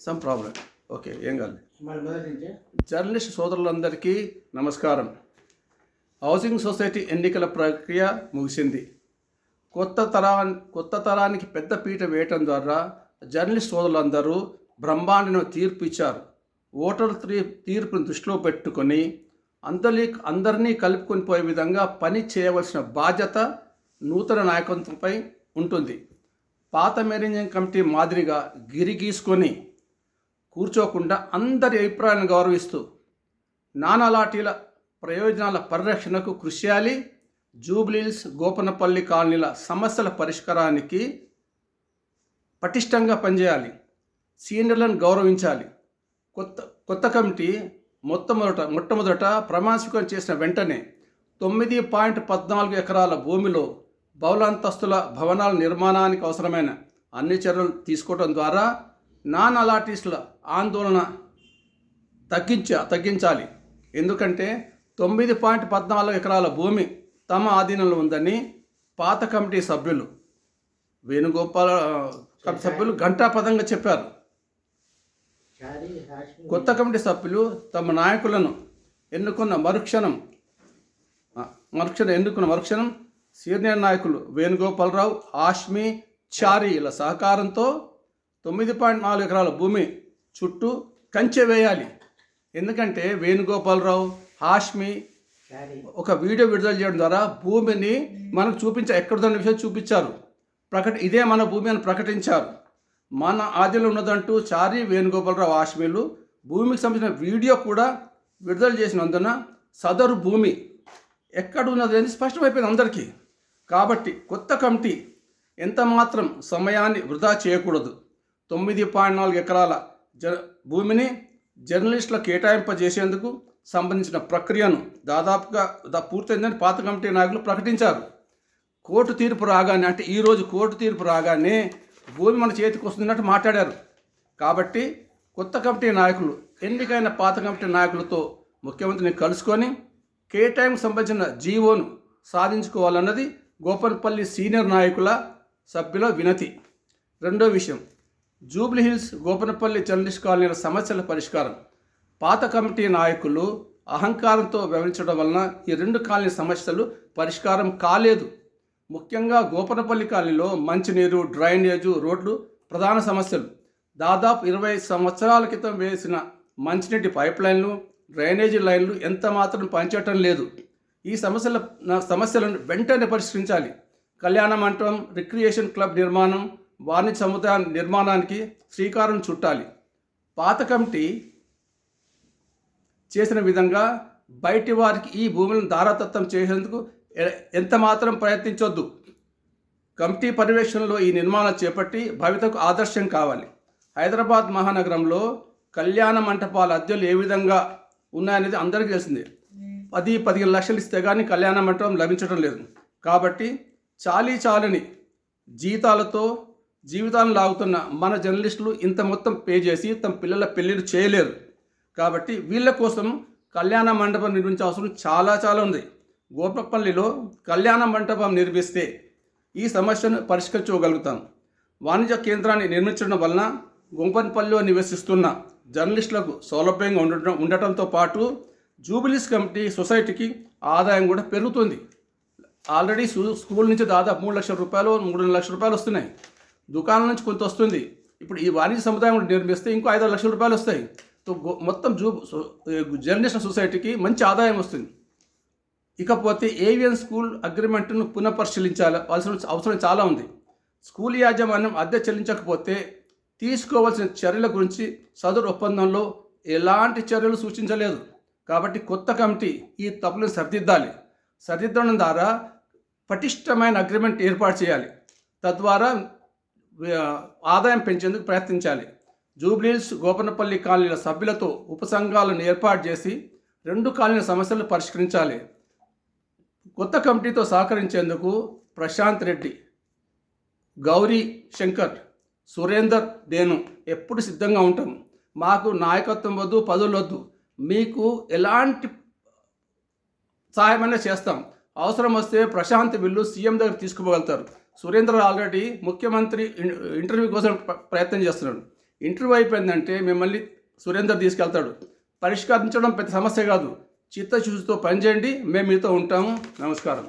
Some problem okay ఏం కాదు. Journalist సోదరులందరికీ నమస్కారం. హౌసింగ్ సొసైటీ ఎన్నికల ప్రక్రియ ముగిసింది. కొత్త తరా కొత్త తరానికి పెద్ద పీట వేయటం ద్వారా జర్నలిస్ట్ సోదరులందరూ బ్రహ్మాండను తీర్పు ఇచ్చారు. ఓటర్ తీ తీర్పును దృష్టిలో పెట్టుకొని అందరి అందరినీ కలుపుకొని పోయే విధంగా పని చేయవలసిన బాధ్యత నూతన నాయకత్వంపై ఉంటుంది. పాత మేనేజింగ్ కమిటీ మాదిరిగా గిరి గీసుకొని కూర్చోకుండా అందరి అభిప్రాయాలను గౌరవిస్తూ నానాలాటీల ప్రయోజనాల పరిరక్షణకు కృషి చేయాలి. జూబ్లీల్స్ గోపనపల్లి కాలనీల సమస్యల పరిష్కారానికి పటిష్టంగా పనిచేయాలి. సీనియర్లను గౌరవించాలి. కొత్త కొత్త కమిటీ మొట్టమొదట మొట్టమొదట ప్రమాణస్వీకారం చేసిన వెంటనే తొమ్మిది పాయింట్ పద్నాలుగు ఎకరాల భూమిలో బహుళంతస్తుల భవనాల నిర్మాణానికి అవసరమైన అన్ని చర్యలు తీసుకోవడం ద్వారా నాన్ అలాటిస్టుల ఆందోళన తగ్గించ తగ్గించాలి. ఎందుకంటే తొమ్మిది పాయింట్ పద్నాలుగు ఎకరాల భూమి తమ ఆధీనంలో ఉందని పాత కమిటీ సభ్యులు వేణుగోపాల సభ్యులు ఘంటాపదంగా చెప్పారు. కొత్త కమిటీ సభ్యులు తమ నాయకులను ఎన్నుకున్న మరుక్షణం మరుక్షణం ఎన్నుకున్న మరుక్షణం సీనియర్ నాయకులు వేణుగోపాలరావు ఆష్మి చారీల సహకారంతో తొమ్మిది పాయింట్ నాలుగు ఎకరాల భూమి చుట్టూ కంచె వేయాలి. ఎందుకంటే వేణుగోపాలరావు హాష్మి ఒక వీడియో విడుదల చేయడం ద్వారా భూమిని మనకు చూపించ ఎక్కడున్న విషయం చూపించారు. ప్రకట ఇదే మన భూమి అని ప్రకటించారు. మన ఆదిలో ఉన్నదంటూ చారి వేణుగోపాలరావు ఆశ్మీలు భూమికి సంబంధించిన వీడియో కూడా విడుదల చేసినందున సదరు భూమి ఎక్కడ ఉన్నది అని స్పష్టమైపోయింది అందరికీ. కాబట్టి కొత్త కమిటీ ఎంత మాత్రం సమయాన్ని వృధా చేయకూడదు. తొమ్మిది పాయింట్ నాలుగు ఎకరాల జ భూమిని జర్నలిస్టుల కేటాయింపజేసేందుకు సంబంధించిన ప్రక్రియను దాదాపుగా దా- పూర్తయిందని పాత కమిటీ నాయకులు ప్రకటించారు. కోర్టు తీర్పు రాగానే అంటే ఈరోజు కోర్టు తీర్పు రాగానే భూమి మన చేతికి వస్తున్నట్టు మాట్లాడారు. కాబట్టి కొత్త కమిటీ నాయకులు ఎన్నికైన పాత కమిటీ నాయకులతో ముఖ్యమంత్రిని కలుసుకొని కేటాయింపు సంబంధించిన జీవోను సాధించుకోవాలన్నది గోపన్పల్లి సీనియర్ నాయకుల సభ్యుల వినతి. రెండో విషయం. జూబ్లీ హిల్స్ గోపనపల్లి జర్నలిస్ట్ కాలనీల సమస్యల పరిష్కారం. పాత కమిటీ నాయకులు అహంకారంతో వ్యవహరించడం వలన ఈ రెండు కాలనీ సమస్యలు పరిష్కారం కాలేదు. ముఖ్యంగా గోపనపల్లి కాలనీలో మంచినీరు డ్రైనేజు రోడ్లు ప్రధాన సమస్యలు. దాదాపు ఇరవై సంవత్సరాల క్రితం వేసిన మంచినీటి పైప్ లైన్లు డ్రైనేజీ లైన్లు ఎంత మాత్రం పనిచేయటం లేదు. ఈ సమస్యల నా సమస్యలను వెంటనే పరిష్కరించాలి. కళ్యాణ మంటపం రిక్రియేషన్ క్లబ్ నిర్మాణం వాణిజ్య సముదాయ నిర్మాణానికి శ్రీకారం చుట్టాలి. పాత కమిటీ చేసిన విధంగా బయటి వారికి ఈ భూములను దారాతత్వం చేసేందుకు ఎంత మాత్రం ప్రయత్నించొద్దు. కమిటీ పర్యవేక్షణలో ఈ నిర్మాణం చేపట్టి భవితకు ఆదర్శం కావాలి. హైదరాబాద్ మహానగరంలో కళ్యాణ మంటపాల అద్దెలు ఏ విధంగా ఉన్నాయనేది అందరికీ తెలిసిందే. పది పదిహేను లక్షలు ఇస్తే కానీ కళ్యాణ మండపం లభించడం లేదు. కాబట్టి చాలీ చాలని జీతాలతో జీవితాలను లాగుతున్న మన జర్నలిస్టులు ఇంత మొత్తం పే చేసి తమ పిల్లల పెళ్ళిళ్ళు చేయలేరు. కాబట్టి వీళ్ళ కోసం కళ్యాణ మండపం నిర్మించే అవసరం చాలా చాలా ఉంది. గోపపల్లిలో కళ్యాణ మండపం నిర్మిస్తే ఈ సమస్యను పరిష్కరించుకోగలుగుతాం వాణిజ్య కేంద్రాన్ని నిర్మించడం వలన గుంపన్పల్లిలో నివసిస్తున్న జర్నలిస్టులకు సౌలభ్యంగా ఉండటం ఉండటంతో పాటు జూబిలీస్ కమిటీ సొసైటీకి ఆదాయం కూడా పెరుగుతుంది. ఆల్రెడీ స్కూల్ నుంచి దాదాపు మూడు లక్షల రూపాయలు మూడు లక్షల రూపాయలు వస్తున్నాయి. దుకాణం నుంచి కొంత వస్తుంది. ఇప్పుడు ఈ వాణిజ్య సముదాయం కూడా నిర్మిస్తే ఇంకో ఐదు లక్షల రూపాయలు వస్తాయి. మొత్తం జూ జర్నలిస్ట్ సొసైటీకి మంచి ఆదాయం వస్తుంది. ఇకపోతే ఏవియన్ స్కూల్ అగ్రిమెంట్ను పునఃపరిశీలించాలి అవసరం అవసరం చాలా ఉంది. స్కూల్ యాజమాన్యం అద్దె చెల్లించకపోతే తీసుకోవాల్సిన చర్యల గురించి సదరు ఒప్పందంలో ఎలాంటి చర్యలు సూచించలేదు. కాబట్టి కొత్త కమిటీ ఈ తప్పులను సరిదిద్దాలి. సరిదిద్దడం ద్వారా పటిష్టమైన అగ్రిమెంట్ ఏర్పాటు చేయాలి. తద్వారా ఆదాయం పెంచేందుకు ప్రయత్నించాలి. జూబ్లీల్స్ గోపనపల్లి కాలనీల సభ్యులతో ఉపసంఘాలను ఏర్పాటు చేసి రెండు కాలనీల సమస్యలు పరిష్కరించాలి. కొత్త కమిటీతో సహకరించేందుకు ప్రశాంత్ రెడ్డి గౌరీ శంకర్ సురేందర్ నేను ఎప్పుడు సిద్ధంగా ఉంటాం. మాకు నాయకత్వం వద్దు పదవులు వద్దు. మీకు ఎలాంటి సహాయమైనా చేస్తాం. అవసరం వస్తే ప్రశాంత్ బిల్లు సీఎం దగ్గర తీసుకుపోగలుగుతారు సురేంద్ర ఆల్రెడీ ముఖ్యమంత్రి ఇంటర్వ్యూ కోసం ప్ర- ప్రయత్నం చేస్తున్నాడు. ఇంటర్వ్యూ అయిపోయిందంటే మిమ్మల్ని సురేందర్ తీసుకెళ్తాడు. పరిష్కరించడం పెద్ద సమస్య కాదు. చిత్తశుద్ధితో పనిచేయండి. మేము మీతో ఉంటాము. నమస్కారం.